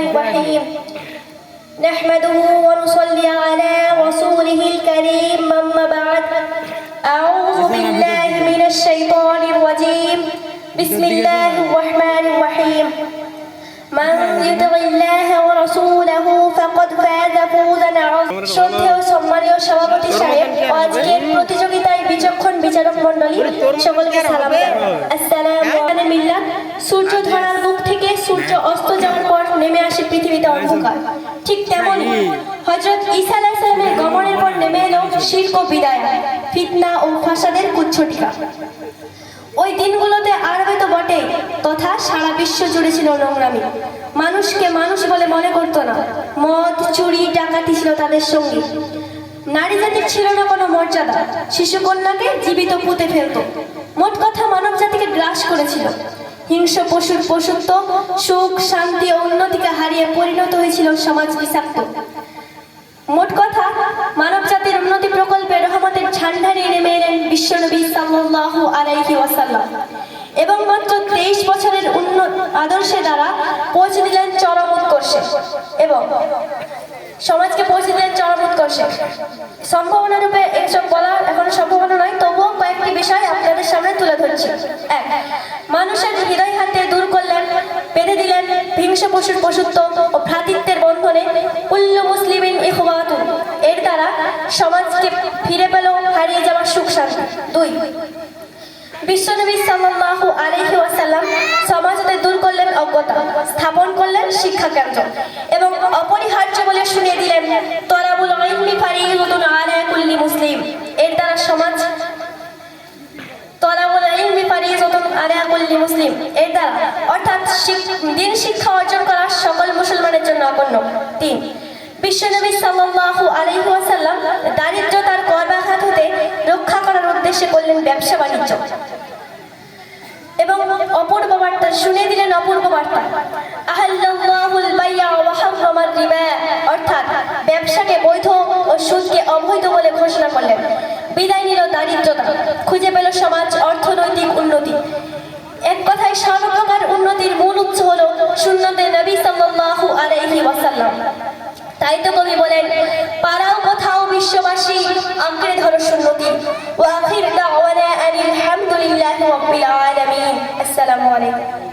الرحيم نحمده ونصلي على رسوله الكريم أما بعد أعوذ بالله من الشيطان الرجيم بسم الله الرحمن الرحيم من يطع الله ورسوله فقد فاز فوزا عظيما শ্রদ্ধেয় সম্মানীয় সভাপতি সাহেব ও আজকের প্রতিযোগিতায় বিচক্ষণ বিচারক মণ্ডলী সকলকে সালাম আসসালামু আলাইকুম সূর্য ধরার মুখ থেকে সূর্য অস্ত যাওয়ার পর নেমে আসে পৃথিবীতে অন্ধকার। ঠিক তেমনি হযরত ঈসা আলাইহিস সালামের গমনের পর নেমে এলো শিরক ও বিদায়, ফিতনা ও ফাসাদের কুচ্ছটিকা। ওই দিনগুলোতে আরবে তো বটে, তথা সারা বিশ্ব জুড়ে ছিল নোংরামি। মানুষকে মানুষ বলে মনে করতো না, মদ, চুরি, ডাকাতি ছিল তাদের সঙ্গী। নারী জাতির ছিল না কোনো মর্যাদা শিশু কন্যাকে জীবিত পুঁতে ফেলত। মোট কথা মানব জাতিকে গ্রাস করেছিল। হিংস্র পশুর পশুত্ব সুখ, শান্তি ও উন্নতিকে হারিয়ে পরিণত হয়েছিল সমাজ বিষাক্ত। মোট কথা মানব জাতির উন্নতি প্রকল্পে রহমতের ঝান্ডা নিয়ে নেমে এলেন বিশ্বনবী সাল্লাল্লাহু আলাইহি ওয়াসাল্লাম এবং মাত্র তেইশ বছরের উন্নত আদর্শে দ্বারা পৌঁছে দিলেন চরম উৎকর্ষে এবং সমাজকে পৌঁছে দিলেন চরম উৎকর্ষে। সম্ভাবনা রূপে এসব বলা এখন সম্ভাবনা নয় তবুও কয়েকটি বিষয় আপনাদের সামনে তুলে ধরছি এক মানুষের হৃদয় হাতে দূর করলেন বেঁধে দিলেন হিংস্র পশুর পশুত্ব ও ভ্রাতৃত্বের বন্ধনে উল্ল মুসলিমিন এর দ্বারা সমাজকে ফিরে পেল, হারিয়ে যাওয়ার সুখ শান্তি। দুই, বিশ্বনবী সাল্লাল্লাহু আলাইহি ওয়াসাল্লাম সমাজ হতে দূর করলেন অজ্ঞতা, স্থাপন করলেন শিক্ষা কেন্দ্র এবং অপরিহার্য বলে শুনিয়ে দিলেন তরাবুল ইলমি ফারিদাতুন আলা কুল্লি মুসলিম এর দ্বারা সমাজ তলাবুল ইলমি ফারিদাতুন আলা মুসলিম, এর দ্বারা। অর্থাৎ দিন শিক্ষা অর্জন করা সকল মুসলমানের জন্য অপন্ন তিন, বিশ্বনবী সাল্লাল্লাহু আলাইহি ওয়াসাল্লাম দারিদ্রতার গর্ভাঘাত হতে রক্ষা করার উদ্দেশ্যে করলেন ব্যবসা বাণিজ্য। এবং অপূর্ব বার্তা শুনে দিলেন অপূর্ব বার্তা। আহাল্লাল্লাহুল বাইয়া ওয়া হাররামার রিবা, অর্থাৎ ব্যবসাকে বৈধ ও সুদকে অবৈধ বলে ঘোষণা করলেন। বিদায় নিল দারিদ্রতা। তো পাড়াও কোথাও বিশ্ববাসী, আঁকড়ে ধরো সুন্নতি। ওয়া আখির দাওয়ানা আনিল হামদুলিল্লাহি রাব্বিল আলামিন। আসসালামু আলাইকুম।